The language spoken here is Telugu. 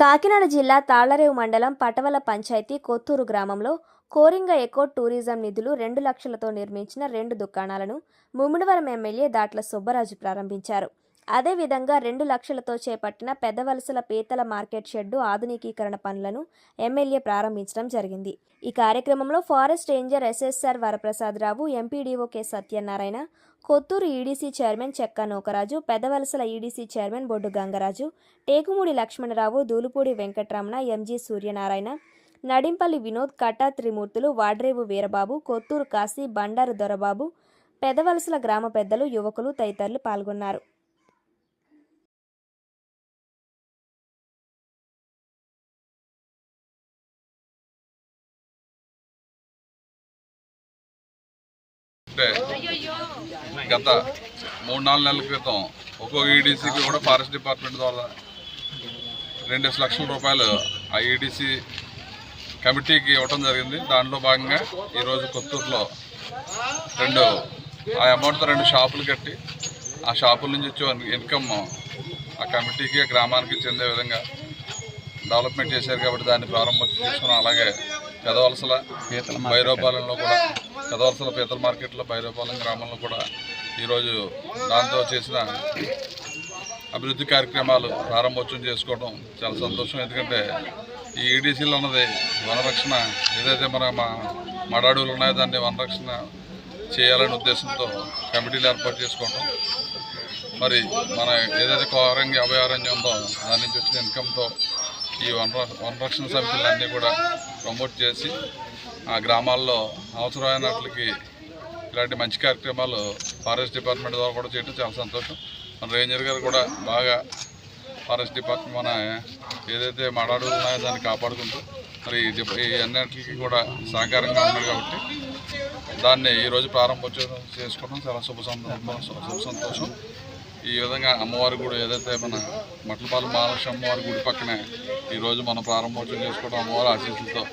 కాకినాడ జిల్లా తాళ్ళరేవు మండలం పటవల పంచాయతీ కొత్తూరు గ్రామంలో కోరింగ ఎకో టూరిజం నిధులు రెండు లక్షలతో నిర్మించిన రెండు దుకాణాలను ముమ్మిడివరం ఎమ్మెల్యే దాట్ల సుబ్బరాజు ప్రారంభించారు. అదేవిధంగా రెండు లక్షలతో చేపట్టిన పెద్దవలసల పీతల మార్కెట్ షెడ్డు ఆధునికీకరణ పనులను ఎమ్మెల్యే ప్రారంభించడం జరిగింది. ఈ కార్యక్రమంలో forest ranger S S R Varaprasadarao M P D O K Satyanarayana Kothuru E D C chairman Chekka Nookaraju Pedavalasala E D C chairman Boddu Gangaraju Tekumudi Lakshmanarao Dulupudi Venkataramana M G Suryanarayana Nadimpalli Vinod Kata Trimurthulu Vadrevu Veerababu Kothuru Kasi Bandaru Dorababu Pedavalasala గ్రామ పెద్దలు యువకులు తదితరులు పాల్గొన్నారు. అంటే గత మూడు నాలుగు నెలల క్రితం ఒక్కొక్క ఈడీసీకి కూడా ఫారెస్ట్ డిపార్ట్మెంట్ ద్వారా రెండు లక్షల రూపాయలు ఆ ఈడీసీ కమిటీకి ఇవ్వటం జరిగింది. దాంట్లో భాగంగా ఈరోజు కొత్తూరులో రెండు ఆ అమౌంట్తో రెండు షాపులు కట్టి ఆ షాపుల నుంచి వచ్చే ఇన్కమ్ ఆ కమిటీకి గ్రామానికి చెందే విధంగా డెవలప్మెంట్ చేశారు కాబట్టి దాన్ని ప్రారంభోత్సవం చేసుకున్నాం అలాగే పెదవలసల భైరవపాలెంలో కూడా పెదవలసల పీతల మార్కెట్లో భైరవపాలెం గ్రామంలో కూడా ఈరోజు దాంతో చేసిన అభివృద్ధి కార్యక్రమాలు ప్రారంభోత్సవం చేసుకోవడం చాలా సంతోషం. ఎందుకంటే ఈ ఈడీసీలు అన్నది వనరక్షణ ఏదైతే మన మా మడాడులు ఉన్నాయో దాన్ని వనరక్షణ చేయాలనే ఉద్దేశంతో కమిటీలు ఏర్పాటు చేసుకోవడం. మరి మన ఏదైతే కోరంగి అభయారణ్యం ఉందో దాని నుంచి వచ్చిన ఇన్కంతో ఈ వన వనరక్షణ సమితులన్నీ కూడా ప్రమోట్ చేసి ఆ గ్రామాల్లో అవసరమైన ఇలాంటి మంచి కార్యక్రమాలు ఫారెస్ట్ డిపార్ట్మెంట్ ద్వారా కూడా చేయడం చాలా సంతోషం. మన రేంజర్ గారు కూడా బాగా ఫారెస్ట్ డిపార్ట్మెంట్ మన ఏదైతే మడాడులు ఉన్నాయో దాన్ని కాపాడుకుంటూ మరి ఈ డిప- అన్నింటికి కూడా సహకారంగా ఉన్నారు కాబట్టి దాన్ని ఈరోజు ప్రారంభోత్సవం చేసుకోవడం చాలా శుభ సందర్భం శుభ సంతోషం. ఈ విధంగా అమ్మవారి గుడి ఏదైతే మన మట్లపాలెం మహాలక్ష్మి అమ్మవారి గుడి పక్కనే ఈరోజు మనం ప్రారంభోత్సవం చేసుకోవడం అమ్మవారి ఆశీస్సులతో.